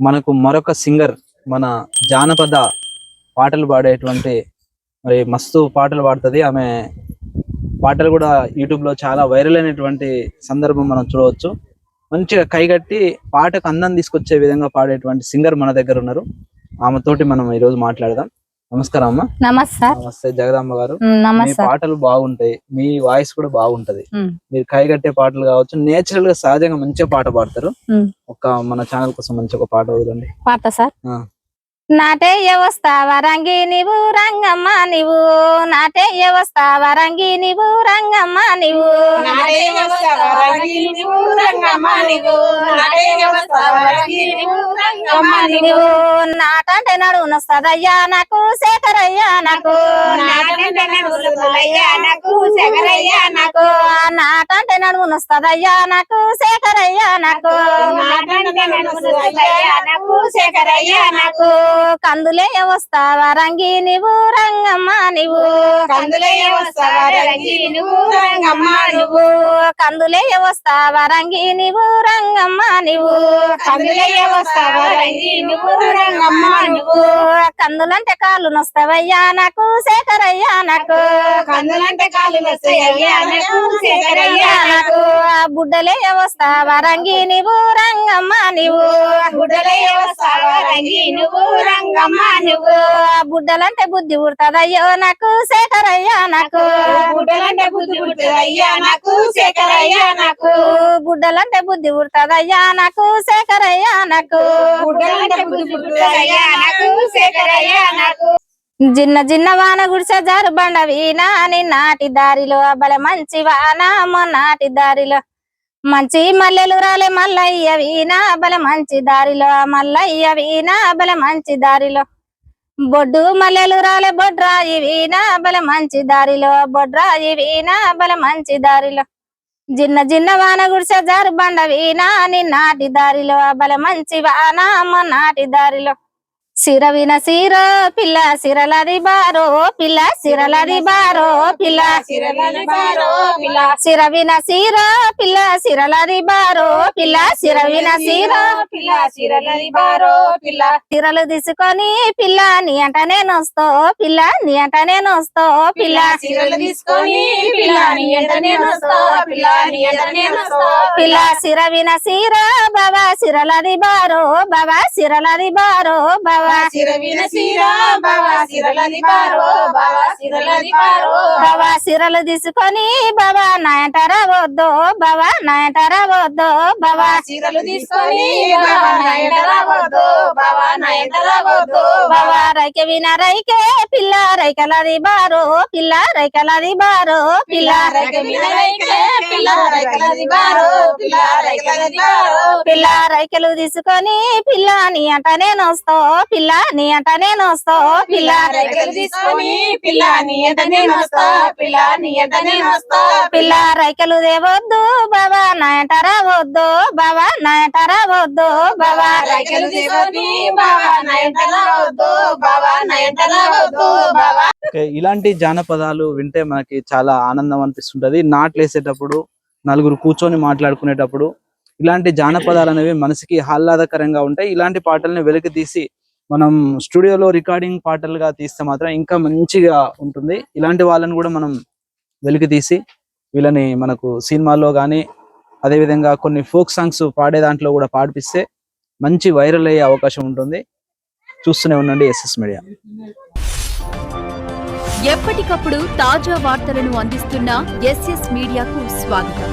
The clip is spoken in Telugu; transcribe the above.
మనకు మరొక సింగర్ మన జానపద పాటలు పాడేటువంటి మరి మస్తు పాటలు పాడుతుంది. ఆమె పాటలు కూడా యూట్యూబ్లో చాలా వైరల్ అయినటువంటి సందర్భం మనం చూడవచ్చు. మంచిగా కైగట్టి పాటకు అందం తీసుకొచ్చే విధంగా పాడేటువంటి సింగర్ మన దగ్గర ఉన్నారు. ఆమె తోటి మనం ఈ రోజు మాట్లాడదాం. నమస్కారం అమ్మ. నమస్తే. నమస్తే జగదాంబ గారు. మీ పాటలు బాగుంటాయి మీ వాయిస్ కూడా బాగుంటది. మీరు కైగట్టే పాటలు కావచ్చు నేచురల్గా సహజంగా మంచిగా పాట పాడతారు. ఒక మన ఛానల్ కోసం మంచి ఒక పాట వదలండి. పాడతా సార్. నాటే వస్తావా రంగి నీవు రంగమ్మ నీవు. నాటే వస్తావా రంగి నీవు రంగమ్మ నీవు. నీవు నాటంటే నడునొస్తదయ్యా నాకు శేఖరయ్యా నాకు. నాటంటే నాకు శగరయ్యా నాకు. శేఖరయ్యా నాకు. నాకు శగరయ్యా నాకు. కందులే వస్తావా? రంగి నీవు రంగమ్మ నీవు కందులయ్య వస్తావా? రంగి నువ్వు రంగమ్మ నువ్వు. కందులే వస్తావా? రంగి నీవు రంగమ్మ నీవు కందులయ్య వస్తావా? రంగి నువ్వు రంగమ్మ నువ్వు. కందులంటే కాళ్ళు నొస్తావయ్యా నాకు శేఖరయ్యా నాకు. కందులంటే కాళ్ళు వస్తాయ్యా నాకు శగరయ్యా నాకు. బుడ్డలే వస్తావా? రంగి నీవు రంగమ్మ నీవు గుడ్డలయ్య వస్తావా? రంగి నువ్వు రంగమ్మ నువ్వు. బుడ్డలంటే బుద్ధి పుడుతుందయ్యో నాకు శేఖరయ్యా నాకు గుడ్డలంటే బుద్ధి పుడుతుందయ్యా నాకు శేఖరయ్యా నాకు. బుడ్డలంటే బుద్ధి పుడుతుందయ్యా నాకు శేఖరయ్యా నాకు గుడ్డలంటే బుద్ధి పుడుతుందయ్యా నాకు శేఖరయ్యా నాకు. జిన్న జిన్న వాన గుడిసె జారు బండ వీనా నాటి దారిలో అబ్బల మంచి వాన మొన్నాటి దారిలో మంచి మల్లెలు రాలే మల్లయ్య వీణా బల మంచి దారిలో. మల్లయ్య వీణా బల మంచి దారిలో. బొడ్డు మల్లెలు రాలే బొడ్రాయి వీణా బల మంచి దారిలో. బొడ్రాయి వీణా బల మంచి దారిలో. జిన్న జిన్న వాన గుడిసె జారు బండ వీనా నాటి దారిలో బల మంచి వాన నాటి దారిలో. సిరవిన సిర పిల్ల సిరలది బారో పిల్ల సిరలది బారో పిల్ల సిరలని బారో పిల్ల. సిరవిన సిర పిల్ల సిరలది బారో పిల్ల సిరవిన సిర పిల్ల సిరలని బారో పిల్ల. సిరలు తీసుకొని పిల్ల నీ అంట నేను వస్తో పిల్ల నీ అంట నేను వస్తో పిల్ల సిరలు తీసుకొని పిల్ల నీ ఎంట నేను వస్తా పిల్ల నీ ఎంట నేను వస్తా పిల్ల సిరవిన సిర బాబా సిరలది బారో బాబా సిరలది బారో బాబా సిరవిన సిర బావా సిరలని బారో బావా సిరలని బారో బాబా సిరలు తీసుకొని బాబా నా ఎంట రావద్దు బాబా నా ఎంట రావద్దు బాబా సిరలు తీసుకొని బావా బావా బాబా రైక విన రైకే పిల్ల రైకలది బారో పిల్ల రైకలది బారో పిల్ల రైక బారో పిల్ల రైకలు తీసుకొని పిల్ల నీ అంట నేను వస్తా పిల్ల నీ అంట నేను వస్తా. పిల్ల రైకలు తీసుకొని పిల్ల నీ ఎంట నేను వస్తా పిల్ల నీ ఎంట నేను వస్తా. పిల్ల రైకలు దేవద్దు బాబా నా ఎంట రావద్దు బాబా నా ఎంట రావద్దు బాబా రైకలు తీసుకొని బావా నా ఎంట రావద్దు బావా నా ఎంట రావద్దు బావా ఓకే, ఇలాంటి జానపదాలు వింటే మనకి చాలా ఆనందం అనిపిస్తుంటది. నాట్లు వేసేటప్పుడు నలుగురు కూర్చొని మాట్లాడుకునేటప్పుడు ఇలాంటి జానపదాలు అనేవి మనసుకి ఆహ్లాదకరంగా ఉంటాయి. ఇలాంటి పాటల్ని వెలికి తీసి మనం స్టూడియోలో రికార్డింగ్ పాటలుగా తీస్తే మాత్రం ఇంకా మంచిగా ఉంటుంది. ఇలాంటి వాళ్ళని కూడా మనం వెలికి తీసి వీళ్ళని మనకు సినిమాల్లో కానీ అదేవిధంగా కొన్ని ఫోక్ సాంగ్స్ పాడే దాంట్లో కూడా పాడిపిస్తే మంచి వైరల్ అయ్యే అవకాశం ఉంటుంది. చూస్తూనే ఉండండి ఎస్ఎస్ మీడియా. ఎప్పటికప్పుడు తాజా వార్తలను అందిస్తున్న ఎస్ఎస్ మీడియాకు స్వాగతం.